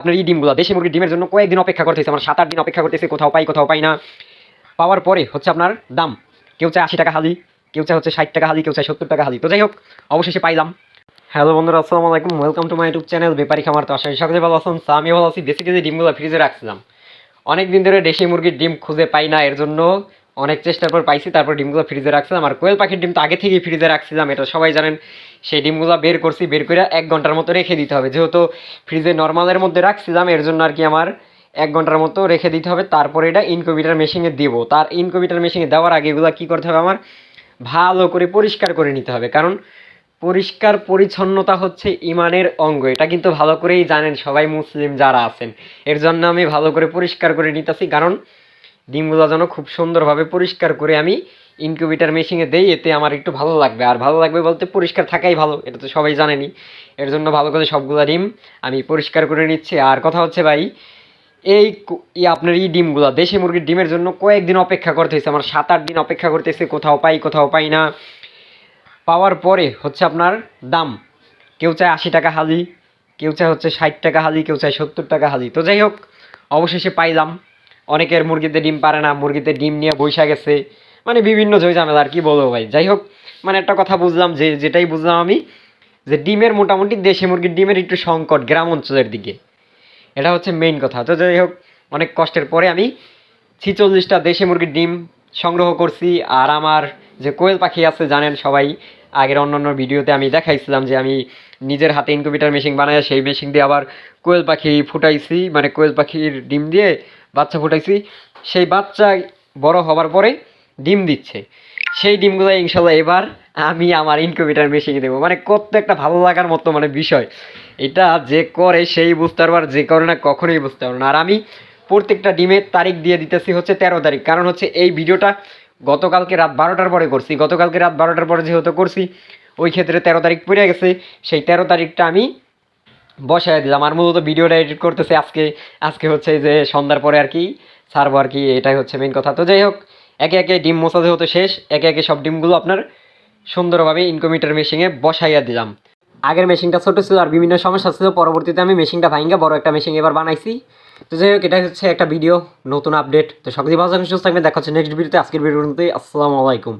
আপনার এই ডিমগুলো দেশি মুরগির ডিমের জন্য কয়েকদিন অপেক্ষা করতেছে আমার সাত আট দিন অপেক্ষা করতেছে, কোথাও পাই কোথাও পাই না। পাওয়ার পরে হচ্ছে আপনার দাম। কেউ চায় আশি টাকা হালি, কেউ চায় হচ্ছে ষাট টাকা হালি, কেউ চায় সত্তর টাকা হালি। তো যাই হোক, অবশেষে পাইলাম। হ্যালো বন্ধুরা, আসসালামু আলাইকুম। Welcome to my YouTube channel ব্যাপারী খামার তো করি সকলে ভালো আছেন। তো আমিও ভালো আছি। বেসিক্যালি ডিমগুলো ফ্রিজে রাখছিলাম অনেক দিন ধরে দেশি মুরগির ডিম খুঁজে পাই না। এর জন্য অনেক চেষ্টার পর পাইছি, তারপর ডিমগুলো ফ্রিজে রাখছিলাম। আর কোয়েল পাখির ডিম তো আগে থেকেই ফ্রিজে রাখছিলাম, এটা সবাই জানেন। সেই ডিমগুলো বের করছি, বের করে এক ঘণ্টার মতো রেখে দিতে হবে। যেহেতু ফ্রিজে নর্মালের মধ্যে রাখছিলাম, এর জন্য আর কি আমার এক ঘণ্টার মতো রেখে দিতে হবে। তারপরে এটা ইনকিউবেটার মেশিনে দিব। তার ইনকিউবেটার মেশিনে দেওয়ার আগে এগুলো কী করতে হবে আমার? ভালো করে পরিষ্কার করে নিতে হবে। কারণ পরিষ্কার পরিচ্ছন্নতা হচ্ছে ইমানের অঙ্গ। এটা কিন্তু ভালো করেই জানেন সবাই মুসলিম যারা আছেন। এর জন্য আমি ভালো করে পরিষ্কার করে নিতেছি। কারণ ডিমগুলো যেন খুব সুন্দরভাবে পরিষ্কার করে আমি ইনকিউবেটার মেশিনে দেই, এতে আমার একটু ভালো লাগবে। আর ভালো লাগবে বলতে পরিষ্কার থাকাই ভালো, এটা তো সবাই জানেনি। এর জন্য ভালো করে সবগুলো ডিম আমি পরিষ্কার করে নিচ্ছি। আর কথা হচ্ছে ভাই, এই আপনার এই ডিমগুলো দেশি মুরগির ডিমের জন্য কয়েকদিন অপেক্ষা করতে হয়েছে আমার সাত আট দিন অপেক্ষা করতেছে, কোথাও পাই কোথাও পাই না। পাওয়ার পরে হচ্ছে আপনার দাম। কেউ চায় আশি টাকা হালি, কেউ চায় হচ্ছে ষাট টাকা হালি, কেউ চায় সত্তর টাকা হালি। তো যাই হোক, অবশেষে পাইলাম। অনেকের মুরগিতে ডিম পারে না, মুরগিতে ডিম নিয়ে বৈশা গেছে। মানে বিভিন্ন জয় ঝামেলা, আর কি বলব ভাই? যাই হোক মানে একটা কথা বুঝলাম যে, যেটাই বুঝলাম আমি, যে ডিমের মোটামুটি দেশি মুরগির ডিমের একটু সংকট গ্রাম অঞ্চলের দিকে। এটা হচ্ছে মেইন কথা। তো যাই হোক, অনেক কষ্টের পরে আমি ছিচল্লিশটা দেশি মুরগির ডিম সংগ্রহ করছি, আর আমার যে কোয়েল পাখি আছে, জানেন সবাই, আগের অন্যান্য ভিডিওতে আমি দেখাইছিলাম যে আমি নিজের হাতে ইনকিউবেটার মেশিন বানাই সেই মেশিন দিয়ে আবার কোয়েল পাখি ফুটাইছি। মানে কোয়েল পাখির ডিম দিয়ে বাচ্চা ফুটাইছি। সেই বাচ্চা বড় হবার পরে ডিম দিচ্ছে। সেই ডিমগুলো ইনশাল্লাহ এবার আমি আমার ইনকিউবেটার মেশিনে দেবো। মানে কত একটা ভালো লাগার মতো মানে বিষয়। এটা যে করে সেই বুঝতে পারব আর যে করে না কখনোই বুঝতে পারব না। আর আমি প্রত্যেকটা ডিমের তারিখ দিয়ে দিতেছি হচ্ছে তেরো তারিখ। কারণ হচ্ছে এই ভিডিওটা গতকালকে রাত বারোটার পরে করছি। গতকালকে রাত বারোটার পরে যেহেতু করছি, ওই ক্ষেত্রে তেরো তারিখ পড়ে গেছে। সেই তেরো তারিখটা আমি বসায় দিলাম। আর মূলত ভিডিওটা এডিট করতেছে আজকে। আজকে হচ্ছে যে সন্ধ্যার পরে আর কি ছাড়বো আর কি, এটাই হচ্ছে মেন কথা। তো যাই হোক, একে একে ডিম মোছা যেহেতু শেষ, একে একে সব ডিমগুলো আপনার সুন্দরভাবে ইনকোমিটার মেশিনে বসাইয়া দিলাম। আগের মেশিনটা ছোট ছিল আর বিভিন্ন সমস্যা ছিল, পরবর্তীতে আমি মেশিনটা ভাঙ্গা বড় একটা মেশিন এবার বানাইছি। তো যাই হোক এটা হচ্ছে একটা ভিডিও নতুন আপডেট তো সকলেই ভালো থাকবেন, সুস্থ থাকবেন। দেখা হচ্ছে নেক্সট ভিডিওতে আজকের ভিডিওতে আসসালামু আলাইকুম।